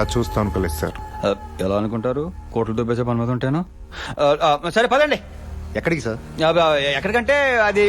ఇలా చూస్తాం అనుకోలేదు సార్. ఎలా అనుకుంటారు? కోట్లు దుబ్బేసే పని మీద ఉంటేనా? సరే పదండి. ఎక్కడికి సార్? ఎక్కడికంటే అది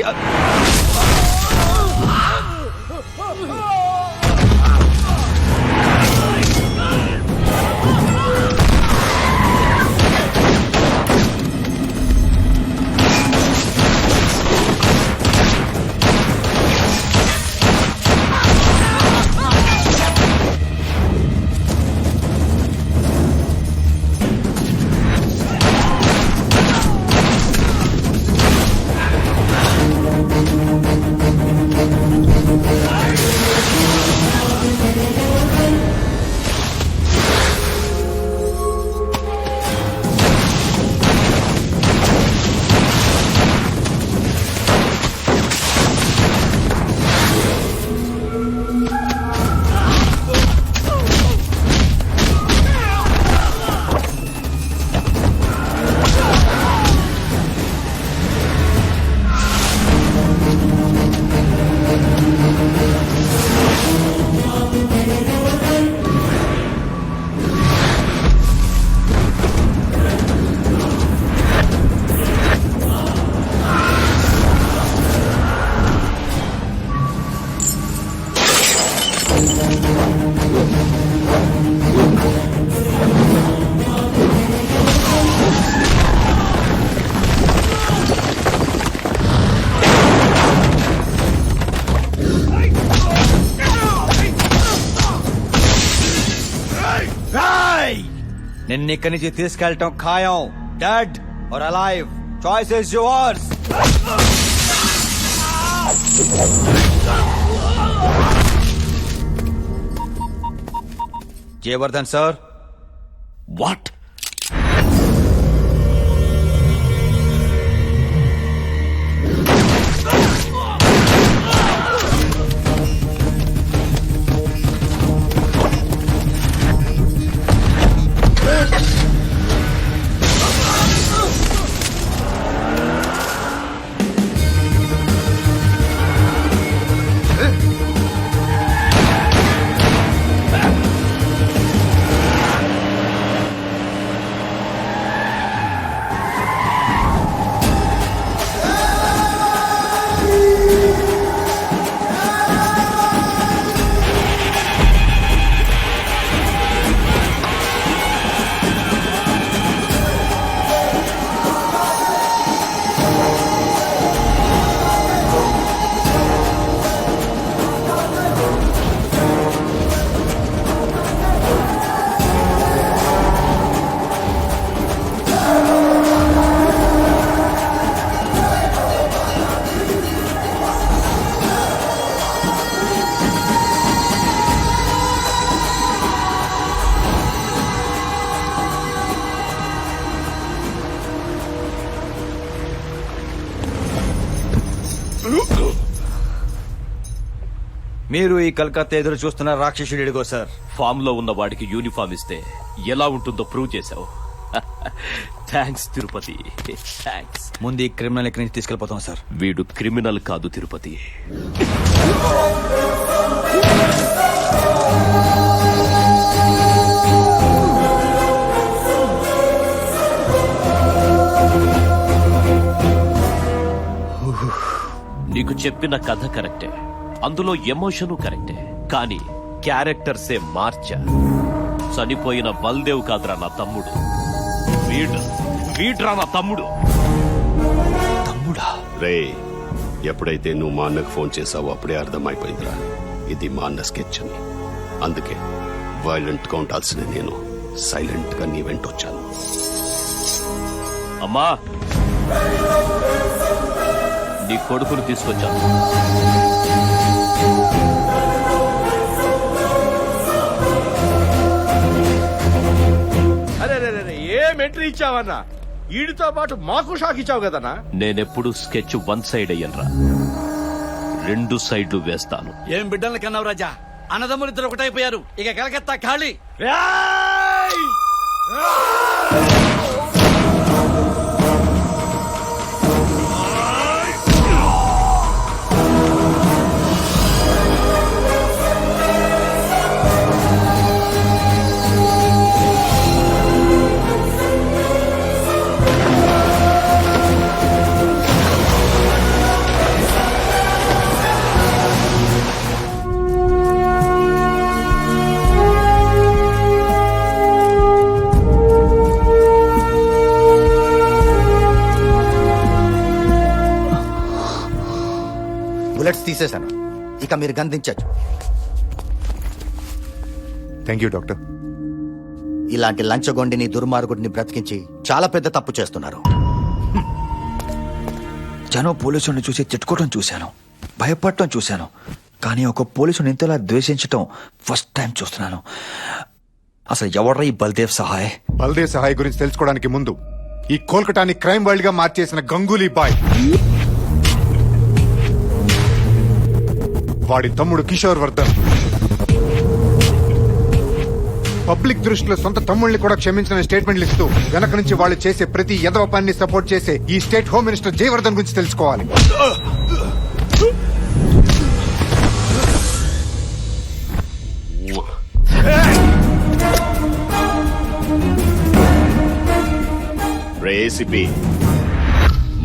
నిన్ను ఇక్కడి నుంచి తీసుకెళ్ళటం ఖాయం. Dead or alive choice is yours Jayavardhan sir what మీరు ఈ కలకత్తా ఎదురు చూస్తున్న రాక్షసుడిగో సార్. ఫామ్లో ఉన్న వాడికి యూనిఫామ్ ఇస్తే ఎలా ఉంటుందో ప్రూవ్ చేశావు. థ్యాంక్స్ తిరుపతి. థ్యాంక్స్. ముందు ఈ క్రిమినల్ ఎక్కడి నుంచి తీసుకెళ్ళిపోతాం సార్. వీడు క్రిమినల్ కాదు తిరుపతి. నీకు చెప్పిన కథ కరెక్టే. అందులో ఎమోషను కరెక్టే. కానీ క్యారెక్టర్సే మార్చా. చనిపోయిన బల్దేవ్ కాదురా నా తమ్ముడు. వీడు వీడ్రా నా తమ్ముడు. తమ్ముడా? రే ఎప్పుడైతే నువ్వు మా అన్నకు ఫోన్ చేసావో అప్పుడే అర్థమైపోయిందిరా. ఇది మా అన్న స్కెచ్ అని. అందుకే వైలెంట్గా ఉండాల్సిన నేను. సైలెంట్గా నీ వెంట వచ్చాను. అమ్మా! నీ కొడుకును తీసుకొచ్చాను. ఏం ఎంట్రీ ఇచ్చావన్నా? వీడితో పాటు మాకు షాక్ ఇచ్చావు కదన్నా? నేనెప్పుడు స్కెచ్ వన్ సైడ్ అయ్యనరా. రెండు సైడ్లు వేస్తాను. ఏం బిడ్డలు కన్నావు రాజా? అన్నదమ్ములు ఇద్దరు ఒకటైపోయారు. ఇక కలకత్తా ఖాళీ. బుల్లెట్స్ తీసేశాను. ఇక మీరు గంధించచ్చు థ్యాంక్ యూ డాక్టర్. ఇలాంటి లంచగొండిని దుర్మార్గుడిని బ్రతికించి చాలా పెద్ద తప్పు చేస్తున్నారు. జనం పోలీసుని చూసి తిట్టుకోవడం చూశాను. భయపడటం చూశాను. కానీ ఒక పోలీసుని ఇంతలా ద్వేషించటం ఫస్ట్ టైం చూస్తున్నాను. అసలు ఎవడ్రా ఈ బల్దేవ్ సహాయ్? బల్దేవ్ సహాయ్ గురించి తెలుసుకోవడానికి ముందు ఈ కోల్కటాని క్రైమ్ వరల్డ్గా మార్చేసిన గంగూలీ బాయ్. వాడి తమ్ముడు కిషోర్ వర్ధన్. పబ్లిక్ దృష్టిలో సొంత తమ్ముళ్ళని కూడా క్షమించిన స్టేట్మెంట్లు ఇస్తూ వెనక నుంచి వాళ్ళు చేసే ప్రతి యదవ పనిని సపోర్ట్ చేసే ఈ స్టేట్ హోమ్ మినిస్టర్ జయవర్ధన్ గురించి తెలుసుకోవాలి.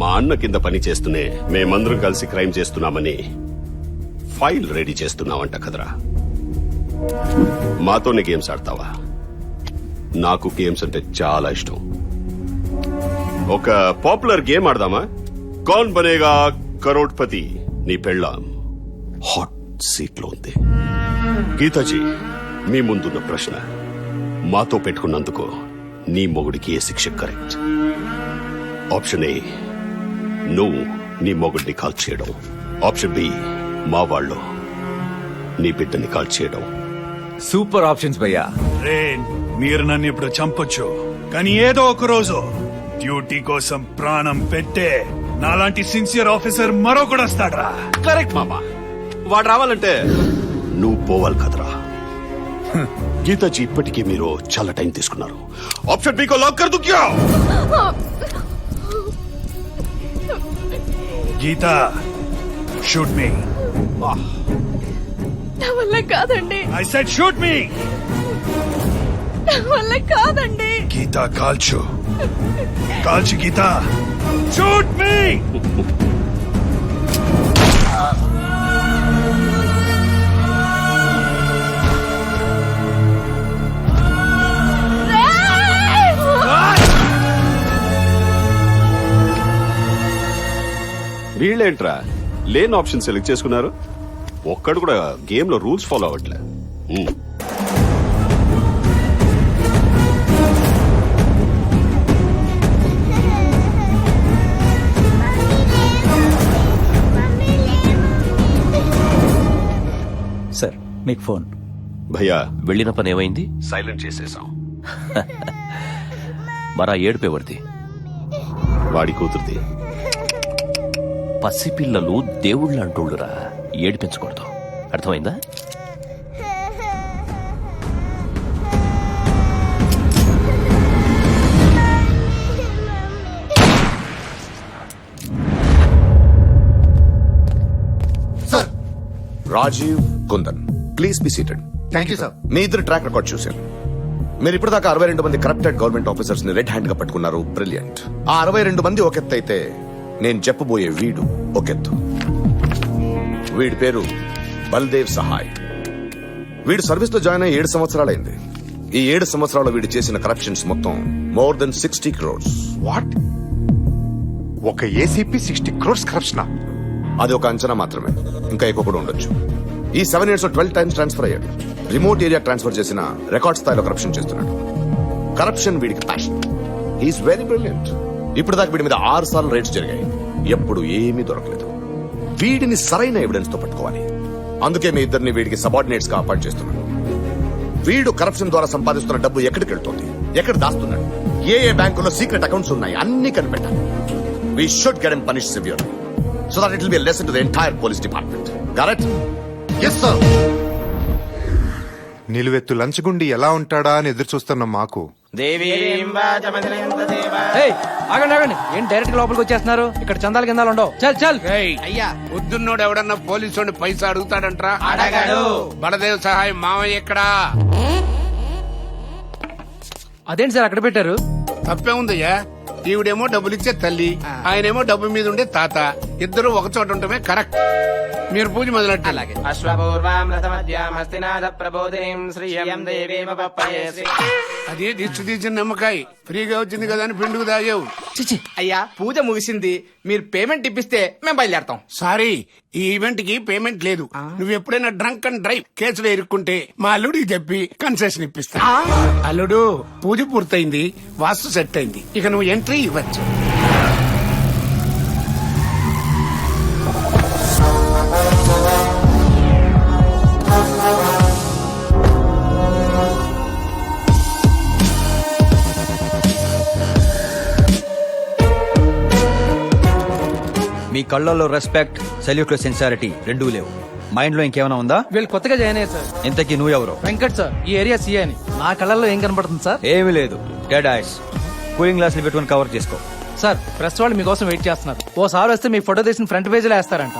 మా అన్న కింద పని చేస్తూనే మేమందరం కలిసి క్రైమ్ చేస్తున్నామని ఫైల్ రెడీ చేస్తున్నావంట కదరా. మాతోనే గేమ్స్ ఆడతావా? నాకు గేమ్స్ అంటే చాలా ఇష్టం. ఒక పాపులర్ గేమ్ ఆడదామా? కాన్ బనేగా కరోడ్పతి నీ పెళ్ళాం. హాట్ సీట్లో ఉంది. గీతాజీ మీ ముందున్న ప్రశ్న. మాతో పెట్టుకున్నందుకు నీ మొగుడికి ఏ శిక్ష కరెక్ట్? ఆప్షన్ ఏ నువ్వు నీ మొగుడిని కాల్ చేయడం. ఆప్షన్ బి మా వాళ్ళు నీ బిడ్డని కాల్ చేయడం. సూపర్ ఆప్షన్స్ భయ్యా. రేన్ మీరు నన్ను ఇప్పుడు చంపొచ్చు. కానీ ఏదో ఒక రోజు డ్యూటీ కోసం ప్రాణం పెట్టే నాలాంటి సిన్సియర్ ఆఫీసర్ మరొకడు వస్తాడ్రా. కరెక్ట్ మామా. వాడు రావాలంటే నువ్వు పోవాలి కదరా. గీతాజీ ఇప్పటికీ మీరు చాలా టైం తీసుకున్నారు. ఆప్షన్ బీకో లాక్ కర్ దుక్యా గీత షూట్ మీ. నా వల్ల కాదండి. ఐ సెడ్ షూట్ మీ నా వల్ల కాదండి. గీత కాల్చు. కాల్చు గీత. షూట్ మీ వీళ్ళేంట్రా? లేని ఆప్షన్ సెలెక్ట్ చేసుకున్నారు. ఒక్కడు కూడా గేమ్లో రూల్స్ ఫాలో అవ్వట్లే. సార్ మీకు ఫోన్. భయ్యా వెళ్ళిన పని ఏమైంది? సైలెంట్ చేసేసాం. మరా ఏడుపెవరిది వాడి కూతురుది. పసిపిల్లలు దేవుళ్ళు అంటోళ్ళురా ఏడిపించకూడదు. అర్థమైందా? Sir. Rajeev Kundan please be seated thank you sir మీ ఇద్దరు ట్రాక్ రికార్డ్ చూశాను మీరు ఇప్పటిదాకా అరవై రెండు మంది కరప్టెడ్ గవర్నమెంట్ ఆఫీసర్స్ని రెడ్ హ్యాండ్గా పట్టుకున్నారు. బ్రిలియంట్ ఆ అరవై రెండు మంది ఒక ఎత్తు అయితే నేను చెప్పబోయే వీడు ఒకెత్తు వీడి పేరు బల్దేవ్ సహాయ్. వీడు సర్వీస్లో జాయిన్ అయ్యి ఏడు సంవత్సరాలైంది. ఈ ఏడు సంవత్సరాలు వీడు చేసిన కరప్షన్స్ మొత్తం more than sixty crores. What? ఒక ఏసీపీ సిక్స్టీ క్రోర్స్ కరప్షన్? అది ఒక అంచనా మాత్రమే. ఇంకా ఎక్కువ కూడా ఉండొచ్చు. ఈ seven years twelve times transfer అయ్యాడు. రిమోట్ ఏరియా ట్రాన్స్ఫర్ చేసిన రికార్డ్ స్థాయిలో కరప్షన్ చేస్తున్నాడు. కరప్షన్ వీడికి ప్యాషన్ ఈస్ వెరీ బ్రిలియంట్ ఇప్పుడు దాకా వీడి మీద ఆరు సార్లు రేట్స్ జరిగాయి. ఎప్పుడు ఏమీ దొరకలేదు. వీడిని సరైన ఎవిడెన్స్తో పట్టుకోవాలి. అందుకే మీ ఇద్దరిని వీడికి సబార్డినేట్స్గా అపాయింట్ చేస్తున్నాను. వీడు కరప్షన్ ద్వారా సంపాదిస్తున్న డబ్బు ఎక్కడికి వెళ్తుంది? ఎక్కడ దాస్తున్నాడు? ఏ ఏ బ్యాంకులో సీక్రెట్ అకౌంట్స్ ఉన్నాయి? అన్ని కనిపెట్టాలి. We should get them punish severe so that it will be lesson to the entire police department correct yes sir నిలువెత్తు లంచగుండి ఎలా ఉంటాడా అని ఎదురు చూస్తున్న మాకు ఏయ్, ఆగండి ఆగండి. ఏం డైరెక్ట్గా లోపలికి వచ్చేస్తున్నారు? ఇక్కడ చందాలు కిందాలు ఉండవు. చల్ చల్. అయ్యా. పొద్దున్నోడు ఎవడన్నా పోలీసు పైసా అడుగుతాడంట్రా? అడగాడు. బడదేవ్ సహాయం మామయ్య ఎక్కడా? అదేంటి సార్ అక్కడ పెట్టారు? తప్పే ఉందయ్యా. ఈవిడేమో డబ్బులు ఇచ్చే తల్లి ఆయనేమో డబ్బు మీద ఉండే తాత. ఇద్దరు ఒక చోట ఉండటమే కరెక్ట్. మీరు పూజ మొదలెట్టు అలాగే. అదే దిష్టి తీసిన నిమ్మకాయ. ఫ్రీగా వచ్చింది కదా అని పిండుకు తాగావు. అయ్యా పూజ ముగిసింది. మీరు పేమెంట్ ఇప్పిస్తే మేము బయలుదేరతాం. సారీ ఈ ఈవెంట్కి పేమెంట్ లేదు. నువ్వు ఎప్పుడైనా డ్రంక్ అండ్ డ్రైవ్ కేసులో ఇరుక్కుంటే మా అల్లుడికి చెప్పి కన్సెషన్ ఇప్పిస్తా. అల్లుడు పూజ పూర్తయింది వాస్తు సెట్ అయింది. ఇక నువ్వు ఎంట్రీ ఇవ్వచ్చు. మీ కళ్ళల్లో రెస్పెక్ట్ సెల్యూట్లో సెన్సారిటీ రెండూ లేవు. మైండ్లో ఇంకేమైనా ఉందా? వీళ్ళు కొత్తగా జాయిన్ అయ్యారు సార్. ఇంతకీ నువ్వెవరు వెంకట్ సార్. ఈ ఏరియా సీఐ అని నా. కళ్ళల్లో ఏం కనపడుతుంది సార్? ఏమీ లేదు. డెడ్ ఐస్ కూలింగ్ గ్లాసులు పెట్టుకుని కవర్ చేసుకో. సార్ ప్రెస్ వాళ్ళు మీకోసం వెయిట్ చేస్తున్నారు. ఓ సార్ వస్తే మీ ఫోటో తీసిన ఫ్రంట్ పేజీలో వేస్తారంట.